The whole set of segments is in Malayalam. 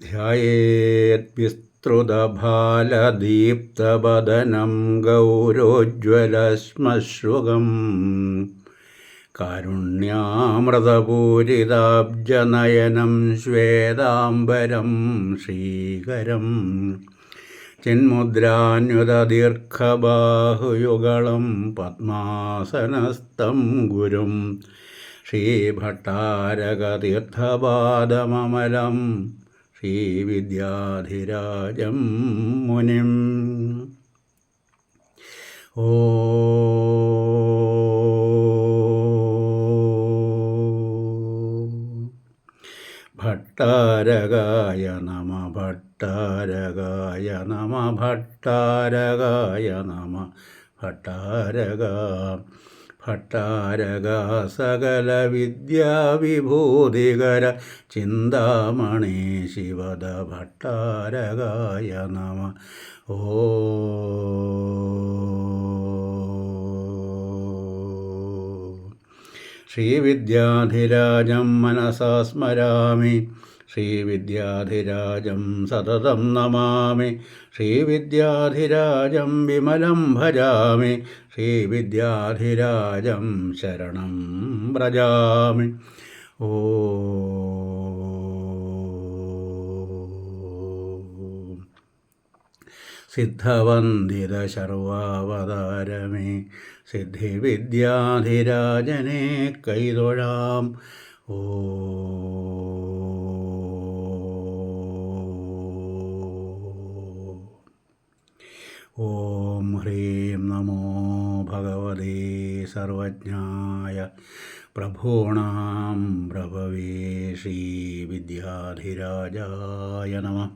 ധ്യേദ്വിസ്തൃതഭാലദീപ്തബദനം ഗൗരോജ്വലശ്മശ്രുകം കാരുണ്യാമൃതപൂരിതാബ്ജനയനം ശ്വേതാംബരം ശ്രീകരം. ചിന്മുദ്രാന്യുതദീർഘബാഹുയുഗളം പത്മാസനസ്ഥം ഗുരും. ശ്രീഭട്ടാരകതീർത്ഥപാദമമലം ശ്രീവിദ്യാധിരാജം മുനിം. ഓ ഭട്ടാരകായ നമ ഭട്ടാരകായ നമ ഭട്ടാരകായ നമ ഭട്ടാരക. ഭട്ടാരക സകല വിദ്യാവിഭൂതികര ചിന്താമണി ശിവദ ഭട്ടാരകായ നമ. ഓ ശ്രീവിദ്യാധിരാജം മനസാ സ്മരാമി. ശ്രീവിദ്യാധിരാജം സതതം നമാമി. ശ്രീവിദ്യാധിരാജം വിമലം ഭജാമി. ശ്രീവിദ്യാധിരാജം ശരണം വ്രജാമി. ഓ സിദ്ധവന്ദിത സിദ്ധിവിദ്യാധിരാജനെ കൈതൊഴാം. ഓ. ഓം ഹ്രീം നമോ ഭഗവതേ സർവജ്ഞായ പ്രഭൂണാം പ്രഭവേ ശ്രീവിദ്യാധിരാജായ നമ.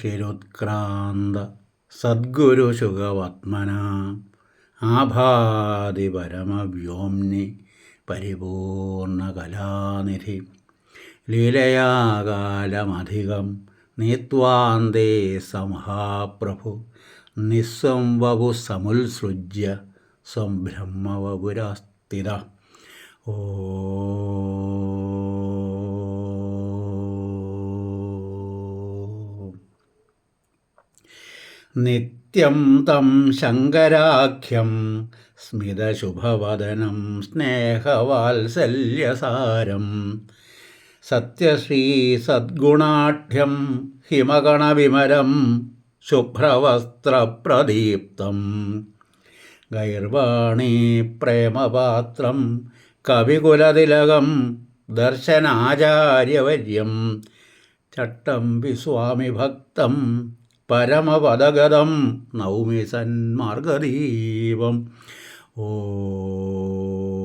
സർവജ്ഞയർഷിരുത്ക്രാന്ത സദ്ഗുരുശുഖവത്മന ആഭാതി പരമവ്യോംനി പരിപൂർണകലാനിധി ലീലയാകാലമധികം നീത്വാന്തേ സമഹാപ്രഭു നിസ്വം വപു സമുത്സൃജ്യ സ്വം ബ്രഹ്മവപുരാസ്ഥിത ഓ നിത്യം തം ശങ്കരാഖ്യം സ്മിതശുഭവദനം സ്നേഹവാത്സല്യസാരം. സത്യശ്രീ സദ്ഗുണാഢ്യം ഹിമഗണവിമരം ശുഭ്രവസ്ത്രപ്രദീപ്തം. ഗൈർവാണി പ്രേമപാത്രം കവികുലതിലകം ദർശനാചാര്യവര്യം ചട്ടം വിസ്വാമി ഭക്തം പരമപദഗതം നൗമി സന്മാർഗദീപം ഓ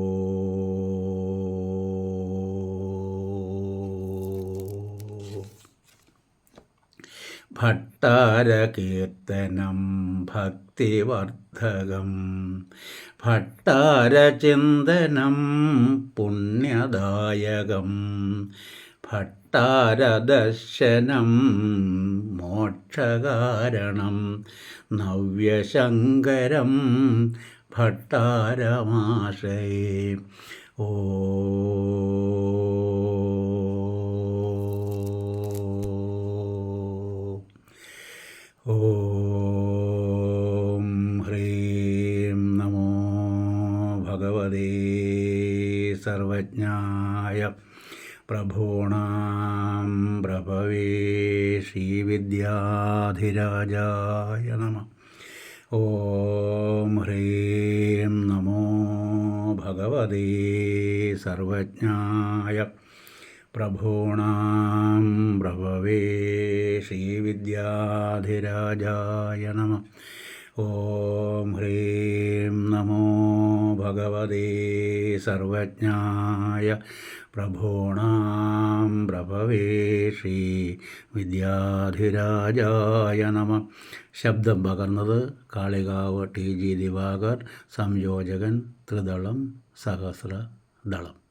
ഭട്ടാരകീർത്തനം ഭക്തിവർദ്ധകം. ഭട്ടാരചിന്തനം പുണ്യദായകം. ഭട്ടാരദർശനം മോക്ഷകാരണം. നവ്യശങ്കരം ഭട്ടാരമാശേ ഓ ഓം ഹ്രീം നമോ ഭഗവതേ സർവജ്ഞായ പ്രഭൂണാം പ്രഭവേ ശ്രീവിദ്യാധിരാജായ നമ. ഓം ഹ്രീം നമോ ഭഗവതേ സർവജ്ഞായ പ്രഭൂണാം പ്രഭവേ ശ്രീവിദ്യാധിരാജായ നമ ഓം ഹ്രീം നമോ ഭഗവതേ സർവജ്ഞായ പ്രഭൂണാം പ്രഭവേ ശ്രീ വിദ്യാധിരാജായ നമ ശബ്ദം പകർന്നത് കാളികാവ് ടി ജി ദിവാകർ സംയോജകൻ ത്രിദളം സഹസ്രദളം.